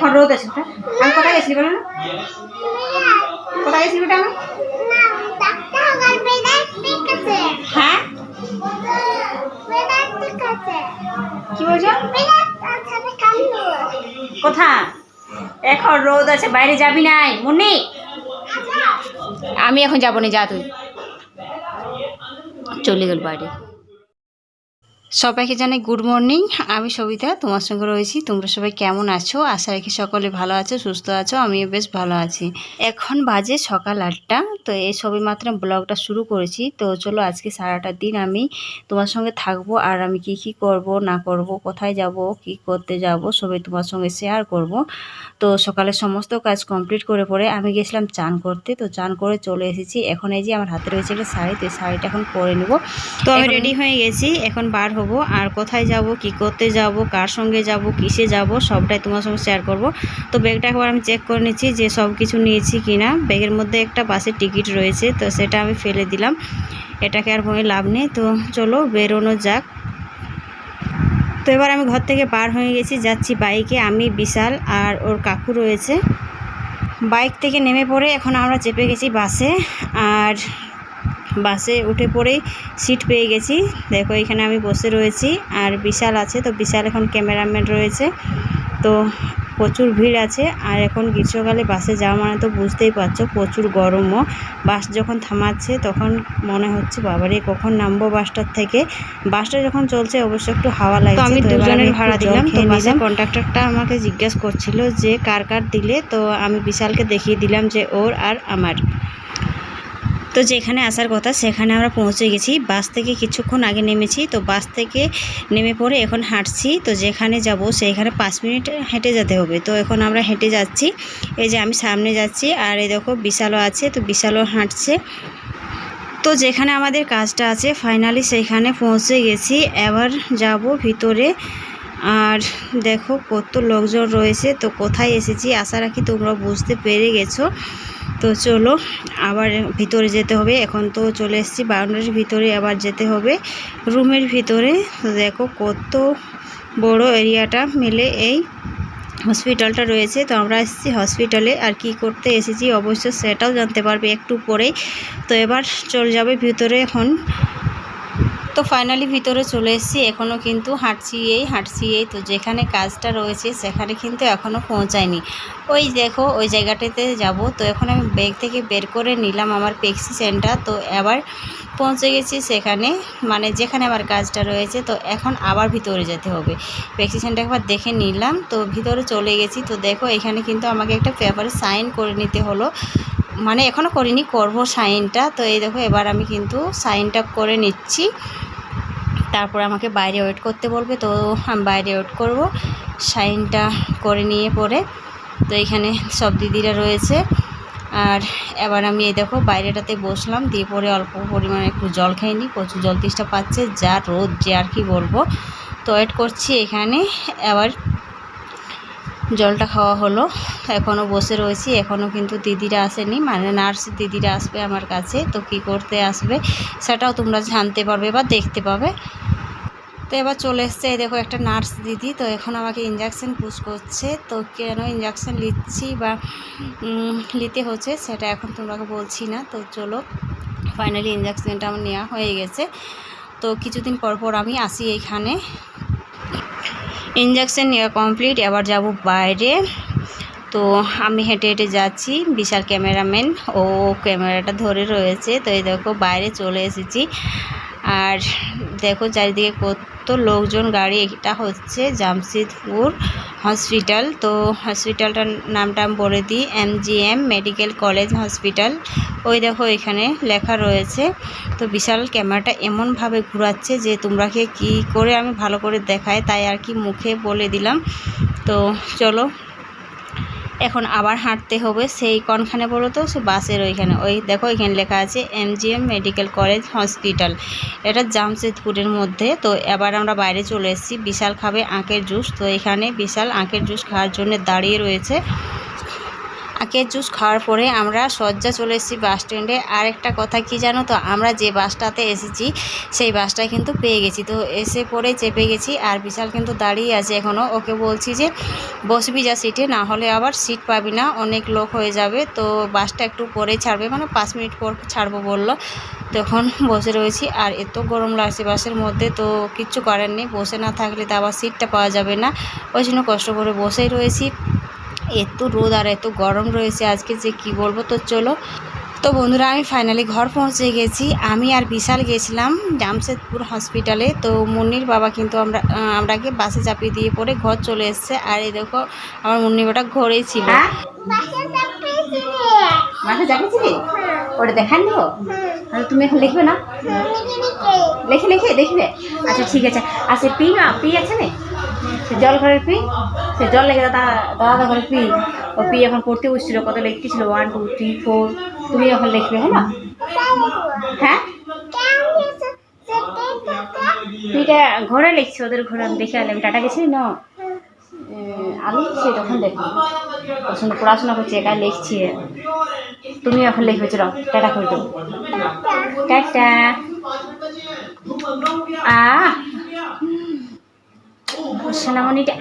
এখন রোদ আছে ওটা আমি কোথায় গেছিলি বলো না? কোথায় গেছিলি আমি হ্যাঁ? কোথা এখন রোদ আছে, বাইরে যাবি আমি এখন যাব না, যা তুই। চলে গেল বাইরে। সবাইকে জানাই গুড মর্নিং আমি সবিতা তোমার সঙ্গে রয়েছি। তোমরা সবাই কেমন আছো? আশা রাখি সকলে ভালো আছো সুস্থ আছো আমিও বেশ ভালো আছি। এখন বাজে সকাল আটটা তো এই সবে মাত্র ব্লগটা শুরু করেছি। তো চলো আজকে সারাটা দিন আমি তোমার সঙ্গে থাকব আর আমি কি কি করব না করব কোথায় যাব কি করতে যাব সবাই তোমার সঙ্গে শেয়ার করব। তো সকালে সমস্ত কাজ কমপ্লিট করে পরে আমি গেছিলাম চান করতে। তো চান করে চলে এসেছি। এখন এই যে আমার হাতে রয়েছে একটা শাড়ি তো এই শাড়িটা এখন পরে নেব। তো আমি রেডি হয়ে গেছি। এখন বার হব, আর কোথায় যাব, কি করতে যাব, কার সঙ্গে যাব, কিসে যাব, সবটাই তোমার সঙ্গে শেয়ার করব। তো ব্যাগটা একবার আমি চেক করে নিচ্ছি যে সব কিছু নিয়েছি কি না ব্যাগের মধ্যে একটা বাসের টিকিট রয়েছে, তো সেটা আমি ফেলে দিলাম। এটাকে আর কোনো লাভ নেই, তো চলো বেরোনো যাক। তো এবার আমি ঘর থেকে পার হয়ে গেছি, যাচ্ছি বাইকে আমি, বিশাল আর ওর কাকু রয়েছে। বাইক থেকে নেমে পড়ে এখন আমরা চেপে গেছি বাসে আর বাসে উঠে পড়েই সিট পেয়ে গেছি। দেখো এখানে আমি বসে রয়েছি আর বিশাল আছে তো বিশাল এখন ক্যামেরাম্যান রয়েছে। তো প্রচুর ভিড় আছে আর এখন গ্রীষ্মকালে বাসে যাওয়া মানে তো বুঝতেই পারছ প্রচুর গরমও। বাস যখন থামাচ্ছে তখন মনে হচ্ছে বাবারে কখন নামবো বাসটার থেকে? বাসটা যখন চলছে অবশ্য একটু হাওয়া লাগছে তো আমি দুজনের ভাড়া দিলাম, তো বাসের নিলাম। আমাকে জিজ্ঞেস করছিল যে কার কার দিলে? তো আমি বিশালকে দেখিয়ে দিলাম যে ওর আর আমার। তো যেখানে আসার কথা সেখানে আমরা পৌঁছে গেছি। বাস থেকে কিছুক্ষণ আগে নেমেছি, তো বাস থেকে নেমে পড়ে এখন হাঁটছি। তো যেখানে যাব সেইখানে পাঁচ মিনিট হেঁটে যেতে হবে। তো এখন আমরা হেঁটে যাচ্ছি। এই যে আমি সামনে যাচ্ছি আর এই দেখো বিশালও আছে, তো বিশালও হাঁটছে। তো যেখানে আমাদের কাজটা আছে ফাইনালি সেইখানে পৌঁছে গেছি। এবার যাব ভিতরে আর দেখো কত লোকজন রয়েছে, তো কোথায় এসেছি আশা রাখি তোমরা বুঝতে পেরে গেছো। তো চলো আবার ভিতরে যেতে হবে, এখন তো চলে এসেছি বাউন্ডারির ভিতরে আবার যেতে হবে রুমের ভিতরে। তো দেখো কত বড় এরিয়াটা মিলে এই হসপিটালটা রয়েছে। তো আমরা এসেছি হসপিটালে, আর কি করতে এসেছি অবশ্য সেটাও জানতে পারবে একটু পরেই। তো এবার চলে যাবে ভিতরে এখন। তো ফাইনালি ভিতরে চলে এসেছি এখনও কিন্তু হাঁটছি এই হাঁটছি এই। তো যেখানে কাজটা রয়েছে, সেখানে কিন্তু এখনও পৌঁছায়নি। ওই দেখো, ওই জায়গাটাতে যাব। তো এখন আমি ব্যাগ থেকে বের করে নিলাম আমার পেক্সি সেন্টার তো এবার পৌঁছে গেছি সেখানে মানে যেখানে আমার কাজটা রয়েছে। তো এখন আবার ভিতরে যেতে হবে। পেক্সি সেন্টার একবার দেখে নিলাম। তো ভিতরে চলে গেছি। তো দেখো, এখানে কিন্তু আমাকে একটা পেপারে সাইন করে নিতে হলো। মানে এখনও করিনি, করব সাইনটা তো এই দেখো, এবার আমি কিন্তু সাইনটা করে নিচ্ছি। তারপর আমাকে বাইরে ওয়েট করতে বলবে, তো আমি বাইরে ওয়েট করব। সাইনটা করে নিয়ে পরে তো এখানে সব দিদিরা রয়েছে। আর এবার আমি এই দেখো বাইরেটাতে বসলাম, দিয়ে পরে অল্প পরিমাণে একটু জল খেয়ে নিই, প্রচুর জল তেষ্টা পাচ্ছে, যা রোদ যে আর কি বলব। তো ওয়েট করছি এখানে, এবার জলটা খাওয়া হলো। এখনও বসে রয়েছি এখনও কিন্তু দিদিরা আসেনি মানে নার্স দিদিরা আসবে আমার কাছে, তো কি করতে আসবে সেটাও তোমরা জানতে পারবে বা দেখতে পাবে। তো এবার চলে এসছে দেখো একটা নার্স দিদি, তো এখন আমাকে ইঞ্জেকশন পুশ করছে, তো কেন ইঞ্জেকশন নিচ্ছি বা নিতে হচ্ছে সেটা এখন তোমাকে বলছি না, তো চলো ফাইনালি ইঞ্জেকশনটা আমার নেওয়া হয়ে গেছে। তো কিছুদিন পর পর আমি আসি এইখানে ইঞ্জেকশন নেওয়া কমপ্লিট এবার যাব বাইরে। তো আমি হেঁটে হেঁটে যাচ্ছি, বিশাল ক্যামেরাম্যান, ও ক্যামেরাটা ধরে রয়েছে। তো এই দেখো, বাইরে চলে এসেছি। আর দেখো, চারিদিকে লোকজন গাড়ি, এটা হচ্ছে জামশেদপুর হসপিটাল। তো হসপিটালটার নামটা আমি বলে দিই, এমজিএম মেডিকেল কলেজ হসপিটাল। ওই দেখো এখানে লেখা রয়েছে। তো বিশাল ক্যামেরাটা এমনভাবে ঘুরাচ্ছে যে তোমরাকে কি করে আমি ভালো করে দেখায় তাই আর কি মুখে বলে দিলাম। তো চলো এখন আবার হাঁটতে হবে। সেই কনখানে বলো তো? সে বাসের ওইখানে। ওই দেখো এখানে লেখা আছে, এমজিএম মেডিকেল কলেজ হসপিটাল। এটা জামশেদপুরের মধ্যে। তো এবার আমরা বাইরে চলে এসেছি। বিশাল খাবে আঁকের জুস। তো এখানে বিশাল আঁকের জুস খাওয়ার জন্য দাঁড়িয়ে রয়েছে। আখের জুস খাওয়ার পরে আমরা সজ্জা চলে এসেছি বাস স্ট্যান্ডে। আর একটা কথা কি জানো তো? আমরা যে বাসটাতে এসেছি, সেই বাসটা কিন্তু পেয়ে গেছি। তো এসে পরে চেপে গেছি আর বিশাল কিন্তু দাঁড়িয়ে আছে এখনও ওকে বলছি যে, বসবি যা সিটে, না হলে আবার সিট পাবি না, অনেক লোক হয়ে যাবে। তো বাসটা একটু পরে ছাড়বে মানে পাঁচ মিনিট পর ছাড়বো বলল। তখন বসে রয়েছি আর এত গরম লাগছে বাসের মধ্যে, তো কিচ্ছু করার নেই। বসে না থাকলে তো আবার সিটটা পাওয়া যাবে না। ওই জন্য কষ্ট করে বসেই রয়েছি। এত রোদ আর এত গরম রয়েছে আজকে যে কি বলব? তো চলো। তো বন্ধুরা আমি ফাইনালি ঘর পৌঁছে গেছি। আমি আর বিশাল গেছিলাম জামশেদপুর হসপিটালে তো মুন্নির বাবা কিন্তু আমরা আমরাকে বাসে চাপিয়ে দিয়ে পরে ঘর চলে এসছে। আর এই দেখো আমার মুন্নি বাটা ঘরেই ছিল। মাঠে চাপিয়েছিলি? ওটা দেখান দেবো তুমি এখন লিখবে না? লিখে লিখে দেখবে। আচ্ছা ঠিক আছে। আচ্ছা পি না পি আছে না? সে জল ঘরের পি, সে জল লেগে দাদা দাদা ঘরের পি। ও পি এখন পড়তে বসছিল, কত লিখতে ছিল? ওয়ান টু থ্রি ফোর তুমি এখন লিখবে হ্যাঁ না? হ্যাঁ? পিটা ঘরে লিখছি? ওদের ঘরে আমি দেখে আলাম টাটা গেছি না। আমি সেই তখন দেখি সঙ্গে পড়াশোনা করছি একা লিখছি। তুমি এখন লিখবে, চলো, টাটা করে দেবো টাটা। আ সোনামণিটা